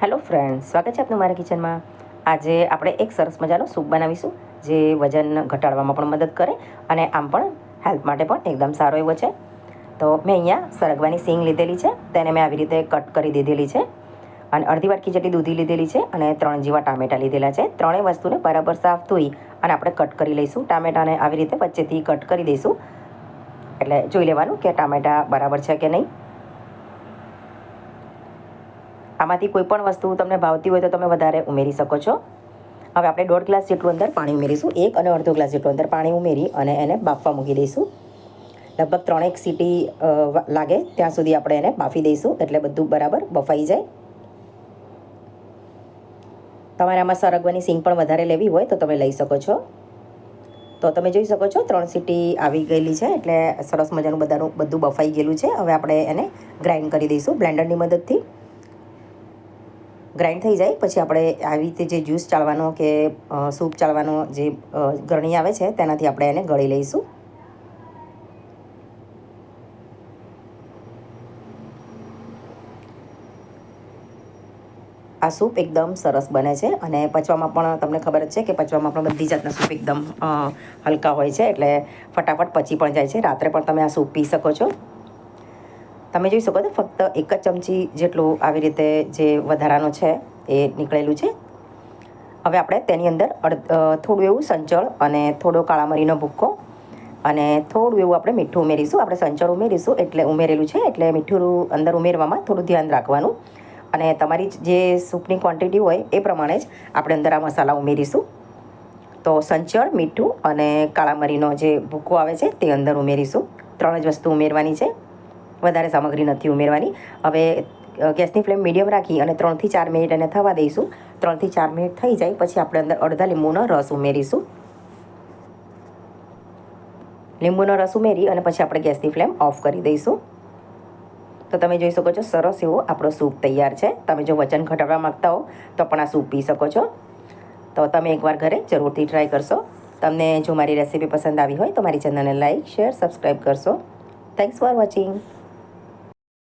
Hello friend સ્વાગત છે આપનું મારા કિચનમાં. આજે આપણે એક સરસ મજાનો સૂપ બનાવીશું, જે વજન ઘટાડવામાં પણ મદદ કરે અને આમ પણ હેલ્થ માટે પણ એકદમ સારો એવો છે. તો મેં અહીંયા સરગવાની સીંગ લીધેલી છે, તેને મેં આવી રીતે કટ કરી દીધેલી છે અને અડધી વાટકી જેટલી દૂધી લીધેલી છે અને ત્રણ જેવા ટામેટાં લીધેલા છે. ત્રણેય વસ્તુને બરાબર સાફ ધોઈ અને આપણે કટ કરી લઈશું. ટામેટાને આવી રીતે વચ્ચેથી કટ કરી દઈશું. એટલે જોઈ લેવાનું કે ટામેટાં બરાબર છે કે નહીં. આમાંથી કોઈ પણ વસ્તુ તમને ભાવતી હોય તો તમે વધારે ઉમેરી શકો છો. હવે આપણે દોઢ ગ્લાસ જેટલું અંદર પાણી ઉમેરીશું. એક અને અડધો ગ્લાસ જેટલું અંદર પાણી ઉમેરી અને એને બાફવા મૂકી દઈશું. લગભગ ત્રણેક સીટી લાગે. ત્યાં સુધી આપણે એને બાફી દઈશું એટલે બધું બરાબર બફાઈ જાય. તમારે આમાં સરગવાની સિંગ પણ વધારે લેવી હોય તો તમે લઈ શકો છો. તો તમે જોઈ શકો છો ત્રણ સીટી આવી ગયેલી છે એટલે સરસ મજાનું બધાનું, બધું બફાઈ ગયેલું છે. હવે આપણે એને ગ્રાઇન્ડ કરી દઈશું બ્લેન્ડરની મદદથી. ગ્રાઇન્ડ થઈ જાય. પછી આપણે આવી રીતે જે જ્યુસ ચાળવાનો કે સૂપ ચાળવાનો જે ગરણી આવે છે, તેનાથી આપણે એને ગળી લઈશું. આ સૂપ એકદમ સરસ બને છે અને પચવામાં પણ તમને ખબર જ છે કે પચવામાં પણ બધી જાતના સૂપ એકદમ હલકા હોય છે. એટલે ફટાફટ પચી પણ જાય છે. રાત્રે પણ તમે આ સૂપ પી શકો છો. તમે જોઈ શકો છો, ફક્ત એક જ ચમચી જેટલું આવી રીતે જે વધારાનો છે એ નીકળેલું છે. હવે આપણે તેની અંદર થોડું એવું સંચળ અને થોડો કાળા મરીનો ભૂક્કો અને થોડું એવું આપણે મીઠું ઉમેરીશું. આપણે સંચળ ઉમેરીશું એટલે ઉમેરેલું છે, એટલે મીઠું અંદર ઉમેરવામાં થોડું ધ્યાન રાખવાનું. અને તમારી જે સૂપની ક્વોન્ટિટી હોય એ પ્રમાણે જ આપણે અંદર આ મસાલા ઉમેરીશું. તો સંચળ, મીઠું અને કાળા મરીનો જે ભૂકો આવે છે તે અંદર ઉમેરીશું. ત્રણ જ વસ્તુ ઉમેરવાની છે. વધારે સામગ્રી નથી ઉમેરવાની. હવે ગેસની ફ્લેમ મીડિયમ રાખી અને ત્રણથી ચાર મિનિટ એને થવા દઈશું. ત્રણથી ચાર મિનિટ થઈ જાય, પછી આપણે અંદર અડધા લીંબુનો રસ ઉમેરીશું. લીંબુનો રસ ઉમેરી અને પછી આપણે ગેસની ફ્લેમ ઓફ કરી દઈશું. તો તમે જોઈ શકો છો, સરસ એવો આપણો સૂપ તૈયાર છે. તમે જો વજન ઘટાડવા માગતા હો, તો પણ આ સૂપ પી શકો છો. તો તમે એકવાર ઘરે જરૂરથી ટ્રાય કરશો. તમને જો મારી રેસીપી પસંદ આવી હોય, તો મારી ચેનલને લાઇક શેર સબસ્ક્રાઈબ કરશો. Thanks for watching